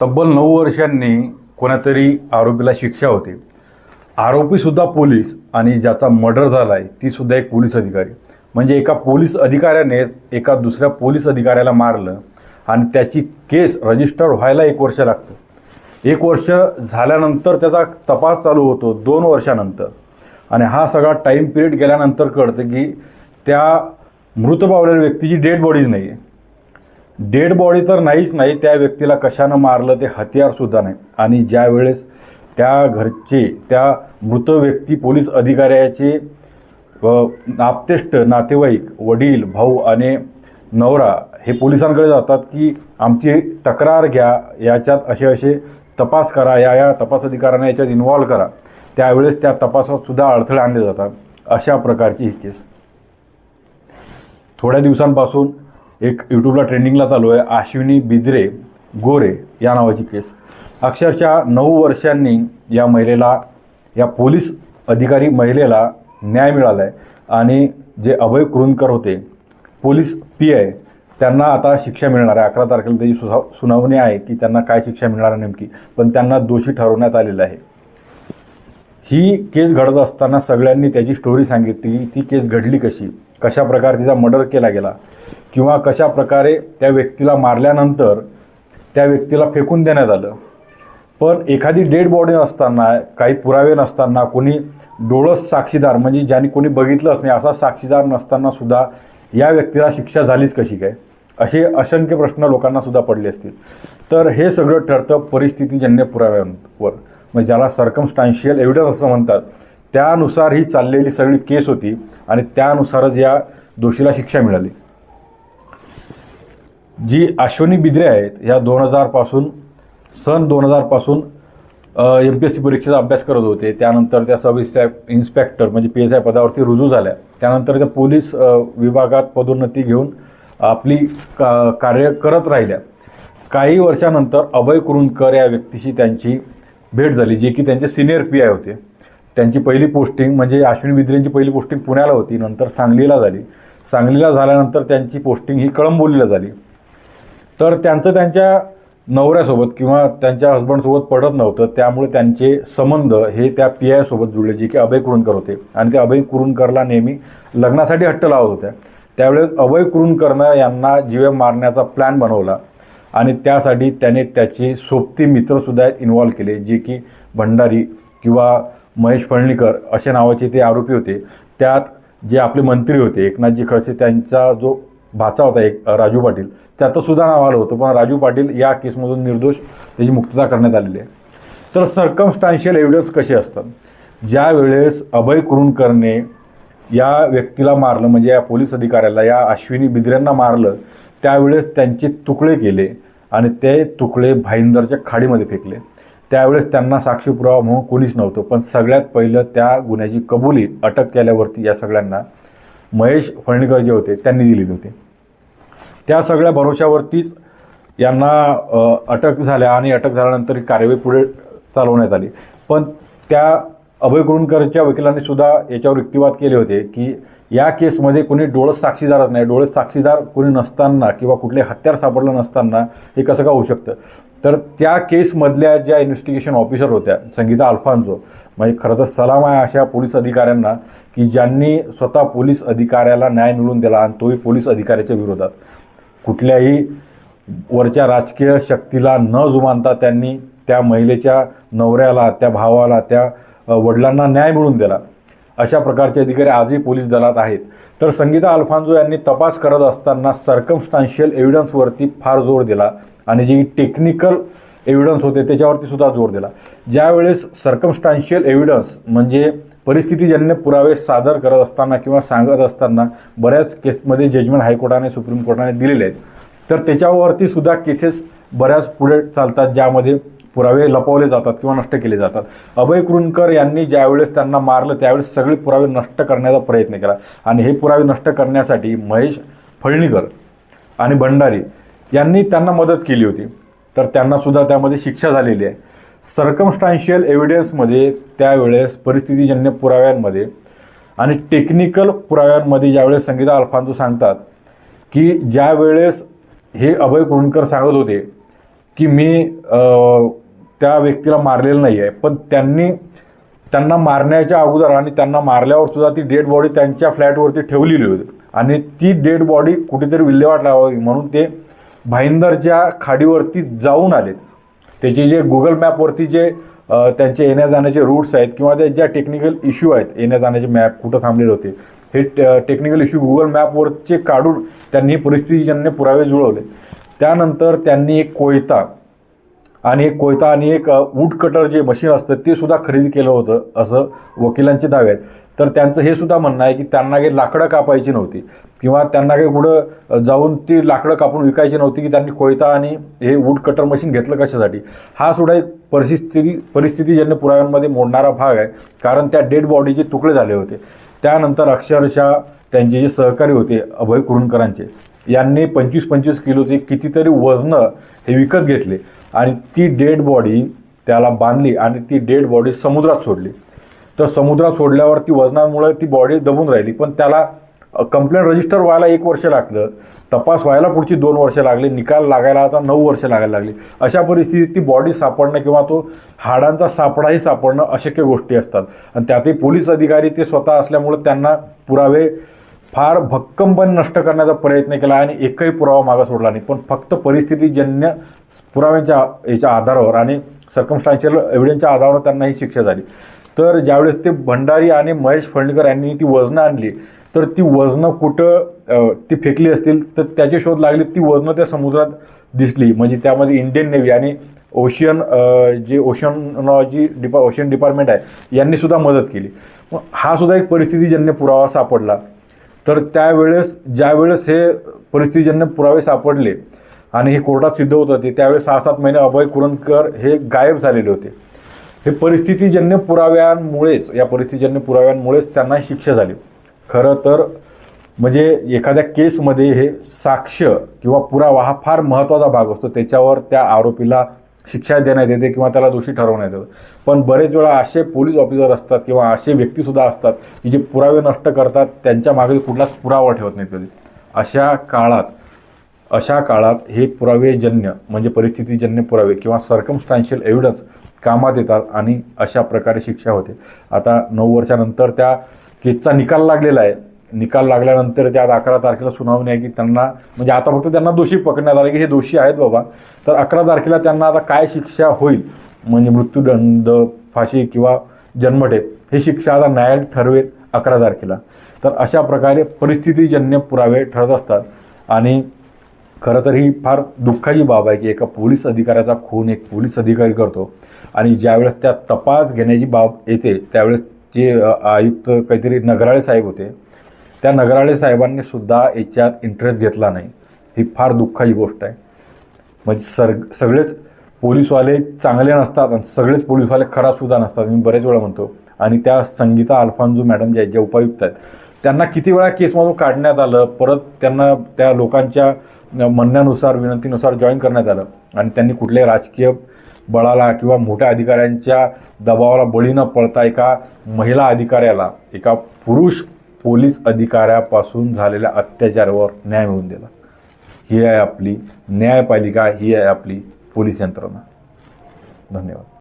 तब्बल नऊ वर्षांनी कोणातरी आरोपीला शिक्षा होते. आरोपीसुद्धा पोलीस आणि ज्याचा मर्डर झाला आहे तीसुद्धा एक पोलीस अधिकारी. म्हणजे एका पोलीस अधिकाऱ्यानेच एका दुसऱ्या पोलीस अधिकाऱ्याला मारलं आणि त्याची केस रजिस्टर व्हायला एक वर्ष लागतं. एक वर्ष झाल्यानंतर त्याचा तपास चालू होतो दोन वर्षानंतर. आणि हा सगळा टाईम पिरियड गेल्यानंतर कळतं की त्या मृत पावलेल्या व्यक्तीची डेड बॉडीज नाही आहे डेड बॉडी तर नाहीच नाही त्या व्यक्तीला कशानं मारलं ते हत्यारसुद्धा नाही. आणि ज्या वेळेस त्या घरचे त्या मृत व्यक्ती पोलीस अधिकाऱ्याचे आपतेष्ट नातेवाईक वडील भाऊ आणि नवरा हे पोलिसांकडे जातात की आमची तक्रार घ्या याच्यात असे असे तपास करा या या तपास अधिकाऱ्यांना याच्यात इन्व्हॉल्व करा. त्यावेळेस त्या तपासातसुद्धा अडथळे आणले जातात. अशा प्रकारची ही केस थोड्या दिवसांपासून एक यूट्यूबला ट्रेंडिंगला चालू आहे आश्विनी बिद्रे गोरे या नावाची केस. अक्षरशः नऊ वर्षांनी या महिलेला या पोलीस अधिकारी महिलेला न्याय मिळाला आहे आणि जे अभय कुरुंदकर होते पोलीस पी आय त्यांना आता शिक्षा मिळणार आहे. अकरा तारखेला त्याची सुनावणी आहे की त्यांना काय शिक्षा मिळणार आहे नेमकी पण त्यांना दोषी ठरवण्यात आलेलं आहे. ही केस घडत असताना सगळ्यांनी त्याची स्टोरी सांगितली ती केस घडली कशी? कशा प्रकारे तिचा मर्डर केला गेला किंवा कशा प्रकारे त्या व्यक्तीला मारल्यानंतर त्या व्यक्तीला फेकून देण्यात आलं. पण एखादी डेड बॉडी नसताना काही पुरावे नसताना कोणी डोळस साक्षीदार म्हणजे ज्यांनी कोणी बघितलंच नाही असा साक्षीदार नसताना सुद्धा या व्यक्तीला शिक्षा झालीच कशी काय? असे असंख्य प्रश्न लोकांना सुद्धा पडले असतील. तर हे सगळं ठरतं परिस्थितीजन्य पुराव्यांवर. म्हणजे ज्याला सर्कमस्टान्शियल एव्हिडन्स असं म्हणतात त्यानुसार ही चाललेली सगळी केस होती आणि त्यानुसारच या दोषीला शिक्षा मिळाली. जी अश्वनी बिद्रे आहेत ह्या दोन हजारपासून सन दोन हजारपासून एम पी एस सी परीक्षेचा अभ्यास करत होते. त्यानंतर त्या सब इन्स्पॅ- इन्स्पेक्टर म्हणजे पी एस आय पदावरती रुजू झाल्या. त्यानंतर त्या पोलीस विभागात पदोन्नती घेऊन आपली का कार्य करत राहिल्या. काही वर्षानंतर अभय कुरुंदकर या व्यक्तीशी त्यांची भेट झाली जे की त्यांचे सिनियर पी आय होते. त्यांची पहिली पोस्टिंग म्हणजे अश्विन बिद्रेंची पहिली पोस्टिंग पुण्याला होती नंतर सांगलीला झाली. सांगलीला झाल्यानंतर त्यांची पोस्टिंग ही कळंबोलीला झाली. तर त्यांचं त्यांच्या नवऱ्यासोबत किंवा त्यांच्या हस्बंडसोबत पडत नव्हतं त्यामुळे त्यांचे संबंध हे त्या पी आयसोबत जुळले जे की अभय कुरुंदकर होते. आणि ते अभय कुरुंदकरला नेहमी लग्नासाठी हट्ट लावत होत्या. त्यावेळेस अभय कुरुंदकरनं यांना जीवे मारण्याचा प्लॅन बनवला आणि त्यासाठी त्याने त्याचे सोबती मित्रसुद्धा इन्व्हॉल्व केले जे की भंडारी किंवा महेश फळणीकर असे नावाचे ते आरोपी होते. त्यात जे आपले मंत्री होते एकनाथजी खडसे त्यांचा जो भाचा होता एक राजू पाटील त्याचं सुद्धा नाव आलं होतं. पण राजू पाटील या केसमधून निर्दोष त्याची मुक्तता करण्यात आलेली आहे. तर सर्कमस्टान्शियल एव्हिडन्स कसे असतात? ज्या वेळेस अभय कुरुणकरने या व्यक्तीला मारलं म्हणजे या पोलीस अधिकाऱ्याला या अश्विनी बिद्र्यांना मारलं त्यावेळेस त्यांचे तुकडे केले आणि ते तुकडे भाईंदरच्या खाडीमध्ये फेकले. त्यावेळेस त्यांना साक्षी पुरावा म्हणून कोणीच नव्हतं. पण सगळ्यात पहिलं त्या गुन्ह्याची कबुली अटक केल्यावरती या सगळ्यांना महेश फळणीकर जे होते त्यांनी दिलेली होती. त्या सगळ्या भरोशावरतीच यांना अटक झाल्या आणि अटक झाल्यानंतर ही कार्यवाही पुढे चालवण्यात आली. पण त्या अभय कुरुंदकरच्या वकिलांनी सुद्धा याच्यावर युक्तिवाद केले होते की या केसमध्ये कोणी डोळस साक्षीदारच नाही. डोळस साक्षीदार कोणी नसताना किंवा कुठले हत्यार सापडलं नसताना हे कसं का होऊ शकतं? तर त्या केसमधल्या ज्या इन्व्हेस्टिगेशन ऑफिसर होत्या संगीता अल्फान्सो म्हणजे खरं तर सलाम आहे अशा पोलीस अधिकाऱ्यांना की ज्यांनी स्वतः पोलीस अधिकाऱ्याला न्याय मिळवून दिला आणि तोही पोलीस अधिकाऱ्याच्या विरोधात. कुठल्याही वरच्या राजकीय शक्तीला न जुमानता त्यांनी त्या महिलेच्या नवऱ्याला त्या भावाला त्या वडिलांना न्याय मिळवून दिला. अशा प्रकारचे अधिकारी आजही पोलीस दलात आहेत. तर संगीता अल्फांजो यांनी तपास करत असताना सर्कमस्टान्शियल एव्हिडन्सवरती फार जोर दिला आणि जी टेक्निकल एव्हिडन्स होते त्याच्यावरती सुद्धा जोर दिला. ज्यावेळेस सर्कमस्टान्शियल एव्हिडन्स म्हणजे परिस्थितीजन्य पुरावे सादर करत असताना किंवा सांगत असताना बऱ्याच केसमध्ये जजमेंट हायकोर्टाने सुप्रीम कोर्टाने दिलेले आहेत. तर त्याच्यावरती सुद्धा केसेस बऱ्याच पुढे चालतात ज्यामध्ये पुरावे लपवले जातात किंवा नष्ट केले जातात. अभय कुरुंदकर यांनी ज्यावेळेस त्यांना मारलं त्यावेळेस सगळे पुरावे नष्ट करण्याचा प्रयत्न केला. आणि हे पुरावे नष्ट करण्यासाठी महेश फळणीकर आणि भंडारी यांनी त्यांना मदत केली होती. तर त्यांनासुद्धा त्यामध्ये शिक्षा झालेली आहे. सर्कमस्टान्शियल एव्हिडन्समध्ये त्यावेळेस परिस्थितीजन्य पुराव्यांमध्ये आणि टेक्निकल पुराव्यांमध्ये ज्यावेळेस संगीता अल्फांजो सांगतात की ज्यावेळेस हे अभय कुरुंदकर सांगत होते की मी त्या व्यक्तीला मारलेलं नाही आहे पण त्यांनी त्यांना मारण्याच्या अगोदर आणि त्यांना मारल्यावर सुद्धा ती डेड बॉडी त्यांच्या फ्लॅटवरती ठेवलेली होती. आणि ती डेड बॉडी कुठेतरी विल्हेवाट लावावी म्हणून ते भाईंदरच्या खाडीवरती जाऊन आलेत. त्याचे जे गुगल मॅपवरती जे त्यांचे येण्या जाण्याचे रूट्स आहेत किंवा ते ज्या टेक्निकल इश्यू आहेत येण्या जाण्याचे मॅप कुठं थांबलेले होते हे टेक्निकल इश्यू गुगल मॅपवरचे काढून त्यांनी परिस्थितीजन्य पुरावे जुळवले. त्यानंतर त्यांनी एक कोयता आणि एक कोयता आणि एक वूड कटर जे मशीन असतं ते सुद्धा खरेदी केलं होतं असं वकिलांचे दावे आहेत. तर त्यांचं हे सुद्धा म्हणणं आहे की त्यांना काही लाकडं कापायची नव्हती. किंवा त्यांना काही कुठं जाऊन ती लाकडं कापून विकायची नव्हती की त्यांनी कोयता आणि हे वूड कटर मशीन घेतलं कशासाठी. हा सुद्धा एक परिस्थिती परिस्थितीजन्य पुराव्यांमध्ये मोडणारा भाग आहे. कारण त्या डेड बॉडीचे तुकडे झाले होते. त्यानंतर अक्षरशः त्यांचे जे सहकारी होते अभय कुरुणकरांचे यांनी पंचवीस पंचवीस किलोचे कितीतरी वजनं हे विकत घेतले. आणि ती डेड बॉडी त्याला बांधली आणि ती डेड बॉडी समुद्रात सोडली. तर समुद्रात सोडल्यावर ती वजनामुळे ती बॉडी दबून राहिली. पण त्याला कंप्लेंट रजिस्टर व्हायला एक वर्ष लागलं. तपास व्हायला पुढची दोन वर्ष लागली. निकाल लागायला आता नऊ वर्ष लागायला लागली. अशा परिस्थितीत ती बॉडी सापडणं किंवा तो हाडांचा सापडाही सापडणं अशक्य गोष्टी असतात. आणि त्यातही पोलीस अधिकारी ते स्वतः असल्यामुळे त्यांना पुरावे फार भक्कमपण नष्ट करण्याचा प्रयत्न केला आणि एकही पुरावा मागे सोडला नाही. पण फक्त परिस्थितीजन्य पुराव्यांच्या याच्या आधारावर आणि सर्कमस्टान्शियल एव्हिडन्सच्या आधारावर त्यांना ही शिक्षा झाली. तर ज्यावेळेस ते भंडारी आणि महेश फळणकर यांनी ती वजनं आणली तर ती वजनं कुठं ती फेकली असतील तर त्याचे शोध लागले ती वजनं त्या समुद्रात दिसली. म्हणजे त्यामध्ये इंडियन नेव्ही आणि ओशियन जे ओशनॉलॉजी डिपा ओशियन डिपार्टमेंट आहे यांनी सुद्धा मदत केली. मग हा सुद्धा एक परिस्थितीजन्य पुरावा सापडला. तर त्यावेळेस ज्यावेळेस हे परिस्थितीजन्य पुरावे सापडले आणि हे कोर्टात सिद्ध होत होते त्यावेळेस सहा सात महिने अभय कुरणकर हे गायब झालेले होते. हे परिस्थितीजन्य पुराव्यांमुळेच या परिस्थितीजन्य पुराव्यांमुळेच त्यांना शिक्षा झाली. खरं तर म्हणजे एखाद्या केसमध्ये हे साक्ष किंवा पुरावा हा फार महत्त्वाचा भाग असतो. त्याच्यावर त्या आरोपीला शिक्षा देण्यात येते किंवा त्याला दोषी ठरवण्यात येतं. पण बरेच वेळा असे पोलीस ऑफिसर असतात किंवा असे व्यक्तीसुद्धा असतात की जे पुरावे नष्ट करतात त्यांच्या मागे कुठलाच पुरावा ठेवत नाहीत कधी. अशा काळात अशा काळात हे पुरावेजन्य म्हणजे परिस्थितीजन्य पुरावे किंवा सर्कमस्टान्शियल एव्हिडन्स कामात येतात आणि अशा प्रकारे शिक्षा होते. आता नऊ वर्षानंतर त्या केसचा निकाल लागलेला आहे. निकाल लागल्यानंतर त्यात अकरा तारखेला सुनावणी आहे की त्यांना म्हणजे आता फक्त त्यांना दोषी पकडण्यात आले की हे दोषी आहेत बाबा. तर अकरा तारखेला त्यांना आता काय शिक्षा होईल? म्हणजे मृत्यूदंड फाशी किंवा जन्मठेप ही शिक्षा आता न्यायालय ठरवेल अकरा तारखेला. तर अशा प्रकारे परिस्थितीजन्य पुरावे ठरत असतात. आणि खरं तर ही फार दुःखाची बाब आहे की एका पोलीस अधिकाऱ्याचा खून एक पोलीस अधिकारी करतो. आणि ज्यावेळेस त्या तपास घेण्याची बाब येते त्यावेळेस जे आयुक्त काहीतरी नगराळे साहेब होते त्या नगराळे साहेबांनी सुद्धा याच्यात इंटरेस्ट घेतला नाही. ही फार दुःखाची गोष्ट आहे. म्हणजे सर सगळेच पोलीसवाले चांगले नसतात आणि सगळेच पोलीसवाले खराबसुद्धा नसतात मी बरेच वेळा म्हणतो. आणि त्या संगीता अल्फान्जो मॅडम ज्या आहेत, ज्या उपायुक्त आहेत त्यांना किती वेळा केसमधून काढण्यात आलं परत त्यांना त्या लोकांच्या म्हणण्यानुसार विनंतीनुसार जॉईन करण्यात आलं. आणि त्यांनी कुठल्याही राजकीय बळाला किंवा मोठ्या अधिकाऱ्यांच्या दबावाला बळी न पडता एका महिला अधिकाऱ्याला एका पुरुष पोलीस अधिकाऱ्यापासून झालेल्या अत्याचारावर न्याय मिळवून दिला. ही आहे आपली न्यायपालिका ही आहे आपली पोलीस यंत्रणा. धन्यवाद.